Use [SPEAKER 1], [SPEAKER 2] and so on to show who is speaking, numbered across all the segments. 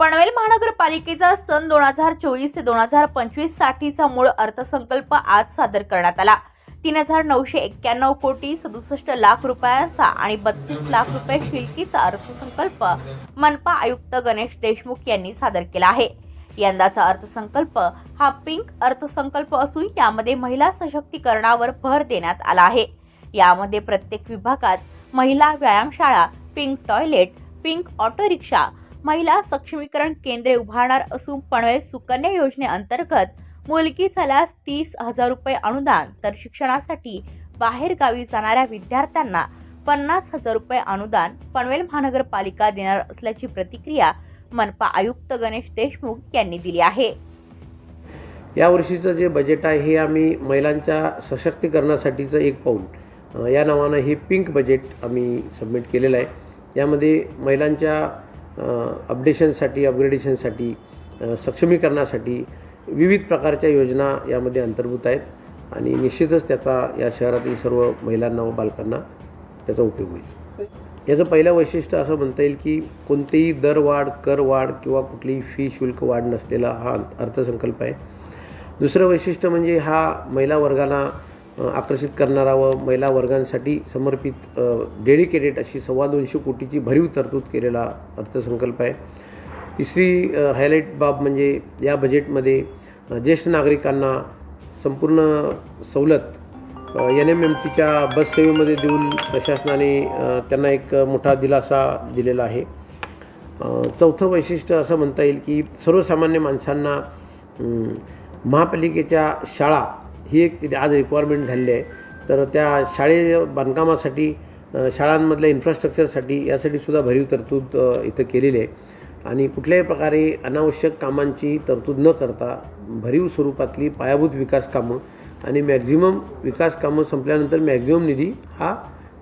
[SPEAKER 1] पनवेल महानगरपालिकेचा सन दोन हजार चोवीस ते दोन हजार पंचवीस साठीचा मूळ अर्थसंकल्प आज सादर करण्यात आला. तीन हजार नऊशे एक्क्याण्णव कोटी सदुसष्ट लाख रुपयांचा आणि बत्तीस लाख रुपये शिल्कीचा अर्थसंकल्प मनपा आयुक्त गणेश देशमुख यांनी सादर केला आहे. यंदाचा अर्थसंकल्प हा पिंक अर्थसंकल्प असून यामध्ये महिला सशक्तीकरणावर भर देण्यात आला आहे. यामध्ये प्रत्येक विभागात महिला व्यायामशाळा pink toilet pink auto rickshaw महिला सक्षमीकरण केंद्रे उभारणार असून पनवेल सुकन्या योजनेअंतर्गत मुलगी झाल्यास तीस हजार रुपये अनुदान तर शिक्षणासाठी बाहेरगावी जाणाऱ्या विद्यार्थ्यांना पन्नास हजार रुपये अनुदान पनवेल महानगरपालिका देणार असल्याची प्रतिक्रिया मनपा आयुक्त गणेश देशमुख यांनी दिली आहे.
[SPEAKER 2] यावर्षीचं जे बजेट आहे हे आम्ही महिलांच्या सशक्तीकरणासाठीचं एक पाऊल. या नावानं हे पिंक बजेट आम्ही सबमिट केलेलं आहे. यामध्ये महिलांच्या अपडेशनसाठी अपग्रेडेशनसाठी सक्षमीकरणासाठी विविध प्रकारच्या योजना यामध्ये अंतर्भूत आहेत. आणि निश्चितच त्याचा या शहरातील सर्व महिलांना व बालकांना त्याचा उपयोग होईल. याचं पहिलं वैशिष्ट्य असं म्हणता येईल की कोणतेही दरवाढ करवाढ किंवा कुठलीही फी शुल्क वाढ नसलेला हा अर्थसंकल्प आहे. दुसरं वैशिष्ट्य म्हणजे हा महिला वर्गाला आकर्षित करणारा व महिला वर्गांसाठी समर्पित डेडिकेटेड अशी सव्वा दोनशे कोटीची भरीव तरतूद केलेला अर्थसंकल्प आहे. तिसरी हायलाईट बाब म्हणजे या बजेटमध्ये ज्येष्ठ नागरिकांना संपूर्ण सवलत एन एम एम टीच्या बससेवेमध्ये देऊन प्रशासनाने त्यांना एक मोठा दिलासा दिलेला आहे. चौथं वैशिष्ट्य असं म्हणता येईल की सर्वसामान्य माणसांना महापालिकेच्या शाळा ही एक आज रिक्वायरमेंट झालेली आहे. तर त्या शाळे बांधकामासाठी शाळांमधल्या इन्फ्रास्ट्रक्चरसाठी यासाठी सुद्धा भरीव तरतूद इथं केलेली आहे. आणि कुठल्याही प्रकारे अनावश्यक कामांची तरतूद न करता भरीव स्वरूपातली पायाभूत विकास कामं आणि मॅक्झिमम विकास कामं संपल्यानंतर मॅक्झिमम निधी हा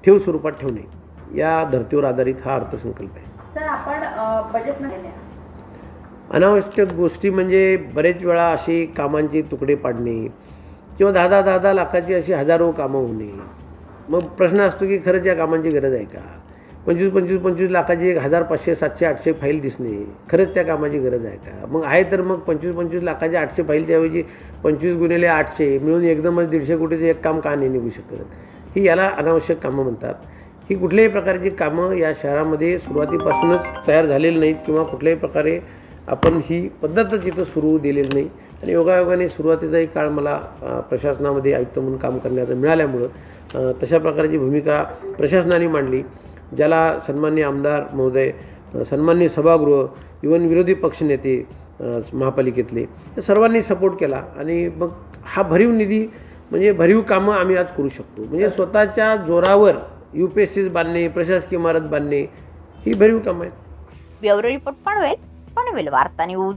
[SPEAKER 2] ठेव स्वरूपात ठेवणे या धर्तीवर आधारित हा अर्थसंकल्प आहे.
[SPEAKER 1] सर आपण बजेट
[SPEAKER 2] अनावश्यक गोष्टी म्हणजे बरेच वेळा अशी कामांचे तुकडे पाडणे किंवा दहा दहा दहा दहा लाखाची अशी हजारो कामं होणे. मग प्रश्न असतो की खरंच या कामांची गरज आहे का? पंचवीस पंचवीस पंचवीस लाखाची एक हजार पाचशे सातशे आठशे फाईल दिसणे. खरंच त्या कामाची गरज आहे का? मग आहे तर मग पंचवीस पंचवीस लाखाची आठशे फाईल त्याऐवजी पंचवीस गुणिले आठशे मिळून एकदमच दीडशे कोटीचं एक काम का नाही निघू शकत? ही याला अनावश्यक कामं म्हणतात. ही कुठल्याही प्रकारची कामं या शहरामध्ये सुरुवातीपासूनच तयार झालेली नाहीत किंवा कुठल्याही प्रकारे आपण ही पद्धतच इथं सुरू दिलेली नाही. आणि योगायोगाने सुरुवातीचाही काळ मला प्रशासनामध्ये आयुक्त म्हणून काम करण्याचं मिळाल्यामुळं तशा प्रकारची भूमिका प्रशासनाने मांडली ज्याला सन्मान्य आमदार महोदय सन्मान्य सभागृह इवन विरोधी पक्षनेते महापालिकेतले सर्वांनी सपोर्ट केला आणि मग हा भरीव निधी म्हणजे भरीव कामं आम्ही आज करू शकतो. म्हणजे स्वतःच्या जोरावर यू पी एस सीज बांधणे प्रशासकीय इमारत बांधणे ही भरीव कामं आहेत.
[SPEAKER 1] ब्युरो रिपोर्ट पनवेल पनवेल वार्ता न्यूज.